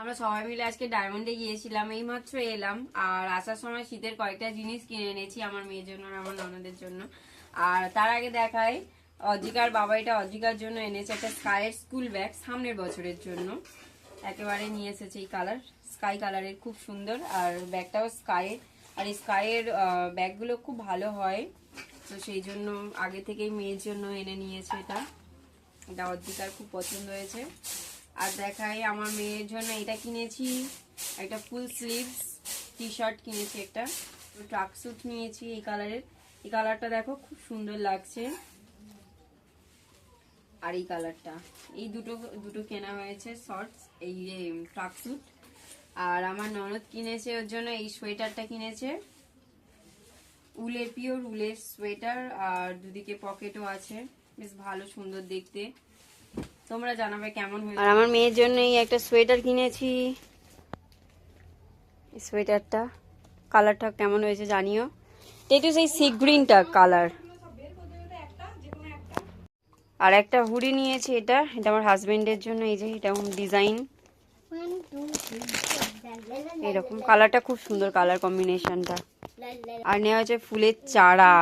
আমরা সবাই মিলে আজকে ডায়মন্ডে গিয়েছিলাম এই মাত্র এলাম। আর আসার সময় শীতের কয়েকটা জিনিস কিনে এনেছি আমার মেয়ের জন্য আর আমার ননদের জন্য। আর তার আগে দেখায় অজিকার বাবা এটা অজিকার জন্য এনেছে একটা স্কাইয়ের স্কুল ব্যাগ সামনের বছরের জন্য। একেবারে নিয়ে এসেছে এই কালার, স্কাই কালারের, খুব সুন্দর। আর ব্যাগটাও স্কাইয়ের আর এই স্কাইয়ের ব্যাগগুলো খুব ভালো হয়। তো সেই জন্য আগে থেকেই মেয়ের জন্য এনে নিয়েছে এটা। এটা অর্ধিকার খুব পছন্দ হয়েছে। আর দেখাই আমার মেয়ের জন্য এটা কিনেছি। একটা ফুল স্লিভস টি শার্ট কিনেছি একটা। ট্রাক স্যুট নিয়েছি এই কালারের এই কালারটা দেখো, খুব সুন্দর লাগছে। আর এই কালারটা এই দুটো দুটো কেনা হয়েছে শর্টস এই ট্রাক স্যুট আর আমার ননদ কিনেছে, ওর জন্য এই সোয়েটারটা কিনেছে। উলের পিওর উলের সোয়েটার আর দুদিকে পকেটও আছে। বেশ ভালো, সুন্দর দেখতে। তোমরা জানাবে কেমন হয়েছে। আর আমার মেয়ের জন্য এই একটা সোয়েটার কিনেছি। এই সোয়েটারটা, কালারটা কেমন হয়েছে জানিও। একটু সেই সি গ্রিনটা কালার। আর একটা হুডি নিয়েছি এটা এটা আমার হাজবেন্ডের জন্য, এই যে এটা ডিজাইন। এরকম কালারটা খুব সুন্দর কালার কম্বিনেশনটা। আর নেওয়া হচ্ছে ফুলের চারা।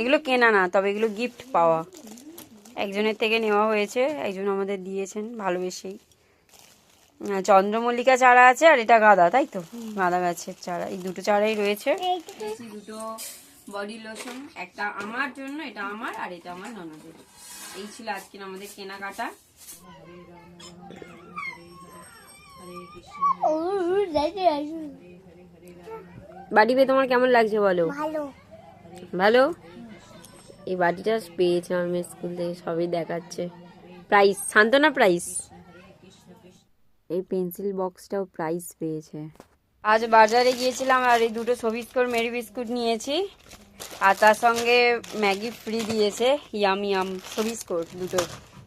এগুলো কেনা না, তবে এগুলো গিফট পাওয়া। একজনের থেকে নেওয়া হয়েছে একজন আমাদের দিয়েছেন ভালোবেসেই। চন্দ্রমল্লিকা চারা আছে আর এটা গাঁদা তাই তো? গাঁদা গাছের চারা এই দুটো চারাই রয়েছে। দুটো বডি লোশন একটা আমার জন্য এটা আমার আর এটা আমার ননদের। এই ছিল আজকের আমাদের কেনাকাটা। বাড়ি পেয়ে তোমার কেমন লাগছে বলো? ভালো। ভালো? এই বাটিটা পেয়েছে আমার মেয়ে স্কুল থেকে সবই দেখাচ্ছে। প্রাইস সান্ত্বনা প্রাইস। এই পেন্সিল বক্সটাও প্রাইস পেয়েছে। আজ বাজারে গিয়েছিলাম আর এই দুটো সবিস্কর মেরি বিস্কুট নিয়েছি। আর তার সঙ্গে ম্যাগি ফ্রি দিয়েছে ইয়াম ইয়াম সবিস্কর দুটো।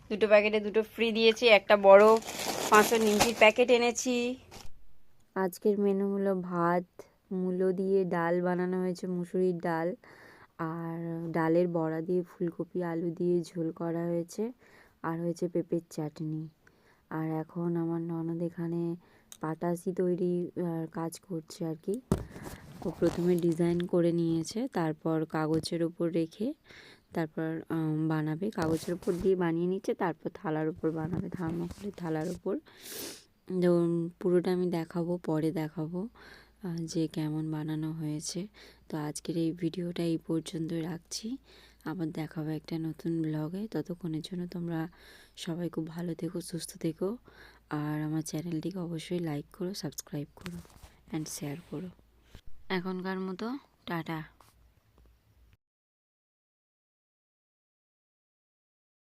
দুটো প্যাকেটে দুটো ফ্রি দিয়েছি একটা বড় পাঁচশো নিমকির প্যাকেট এনেছি। আজকের মেনু হলো ভাত মূলো দিয়ে ডাল বানানো হয়েছে মুসুরির ডাল। আর ডালের বড়া দিয়ে ফুলকপি, আলু দিয়ে ঝোল করা হয়েছে। আর হয়েছে পেঁপের চাটনি। আর এখন আমার ননদ এখানে পাটাসি তৈরি কাজ করছে আর কি। ও প্রথমে ডিজাইন করে নিয়েছে, তারপর কাগজের ওপর রেখে তারপর বানাবে। কাগজের ওপর দিয়ে বানিয়ে নিচ্ছে, তারপর থালার ওপর বানাবে থার্মোকলের থালার ওপর পুরোটা আমি দেখাবো, পরে দেখাবো। যে কেমন বানানো হয়েছে। তো আজকের এই ভিডিওটা এই পর্যন্ত রাখছি। আবার দেখা হবে একটা নতুন ব্লগে ততক্ষণের জন্য তোমরা সবাই খুব ভালো থেকো, সুস্থ থেকো। আর আমার চ্যানেলটিকে অবশ্যই লাইক করো সাবস্ক্রাইব করো অ্যান্ড শেয়ার করো। এখনকার মতো, টাটা।